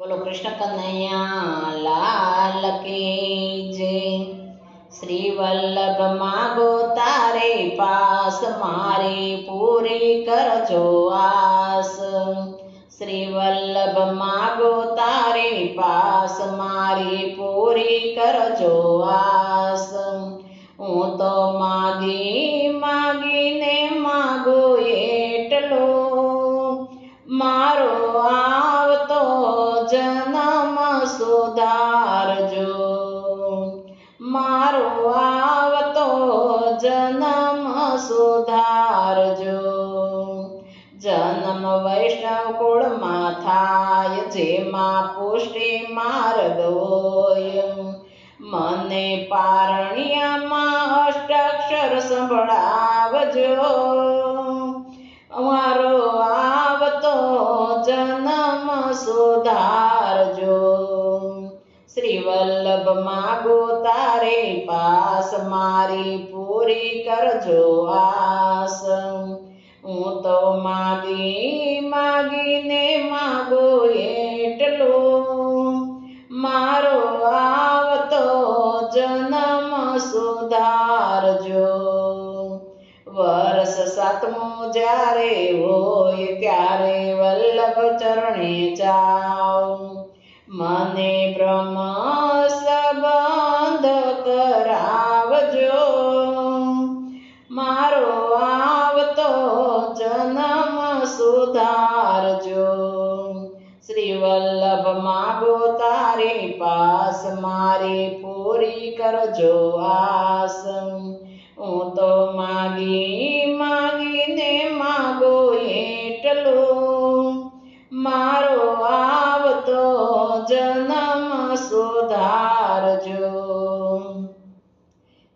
બોલો કૃષ્ણ કનૈયા લાલ કી જય શ્રી વલ્લભ માગો તારે પાસ મારી પૂરી કરજો આસ. શ્રી વલ્લભ માગો તારે પાસ મારી પૂરી કરજો આસ. હું તો માગી માગીને માગો એટલો. મારો આવતો જન્મ સુધારજો. મારો આવતો જન્મ સુધારજો. જન્મ વૈષ્ણવ કુળમાં થાય, જેમાં પુષ્ટિ માર્ગ હોય. મને પારણિયામાં અષ્ટાક્ષર સંભળાવજો. અમારો આવતો જન્મ સુધારજો શ્રી માગો તારે પાસ, મારી પૂરી કરજો આસ. હું તો માગી, માગીને માગો એટલો સાતમું જ્યારે હોય ત્યારે વલ્લભ ચરણે જાઓ મને બ્રહ્મ સંબંધ કરાવજો. મારો આવતો જન્મ સુધારજો. શ્રી વલ્લભ, માગો તારી પાસ, મારી પૂરી કરજો આસ. હું તો માગી સુધારજો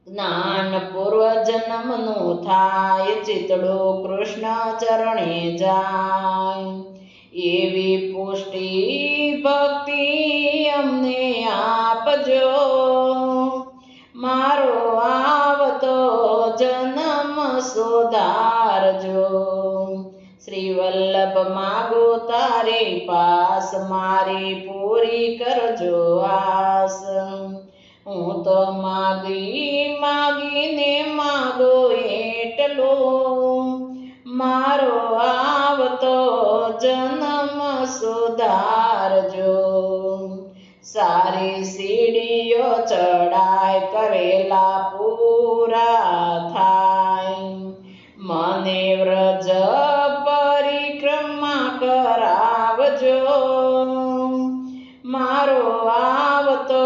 જ્ઞાન પૂર્વ જન્મનું થાય ચિતડો કૃષ્ણ ચરણે જાય. એવી પુષ્ટિ ભક્તિ અમને આપજો. મારો આવતો જન્મ સુધારજો શ્રી વલ્લભ માગો તારે પાસ, મારી પૂરી કરજો આસ. હું તો માગી માગીને માગો એટલો. મારો આવતો જન્મ સુધારજો. સારી સીડીઓ ચડાય, કરેલા પૂરા થાય. મને પરિક્રમા કરાવજો મારો આવતો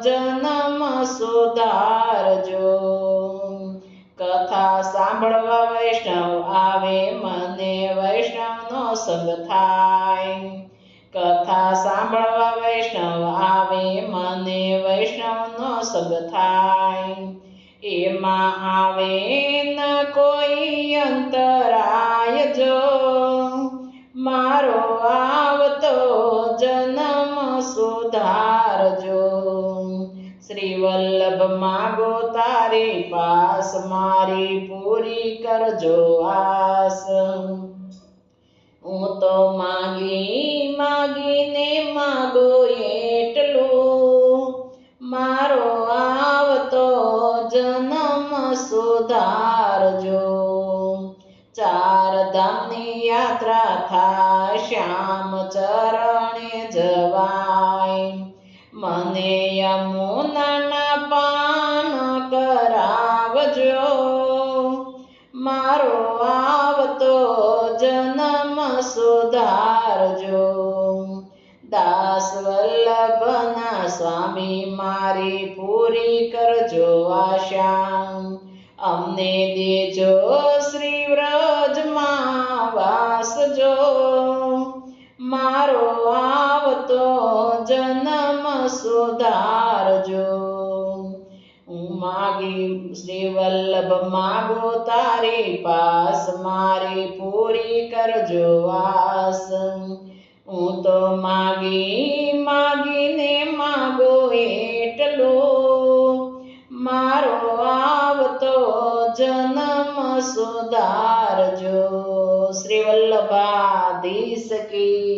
જન્મ સુધારજો. કથા સાંભળવા વૈષ્ણવ આવે મને વૈષ્ણવનો સંગ થાય. કથા સાંભળવા વૈષ્ણવ આવે મને વૈષ્ણવનો સંગ થાય. એમાં આવે ન કોઈ અંતરાય મારો આવતો જન્મ સુધારજો. શ્રી વલ્લભ માગો તારી પાસ, મારી પૂરી કરજો આસ. હું તો માગી માગીને માગો એટલું. મારો આવતો જન્મ સુધારજો. ચાર ધામની યાત્રા શ્યામ ચરણે જવાય. મને યમુનાના પાન કરાવજો. મારો આવતો જન્મ સુધારજો. દાસ વલ્લભના સ્વામી મારી પૂરી કરજો આશા અમને દેજો શ્રી સુધારજો હું માગી શ્રી વલ્લભ માગો તારી પાસ મારી પૂરી કરજો વાસ હું તો માગી માગીને માગો એટલો મારો આવતો જન્મ સુધારજો શ્રી વલ્લભાધીશ કી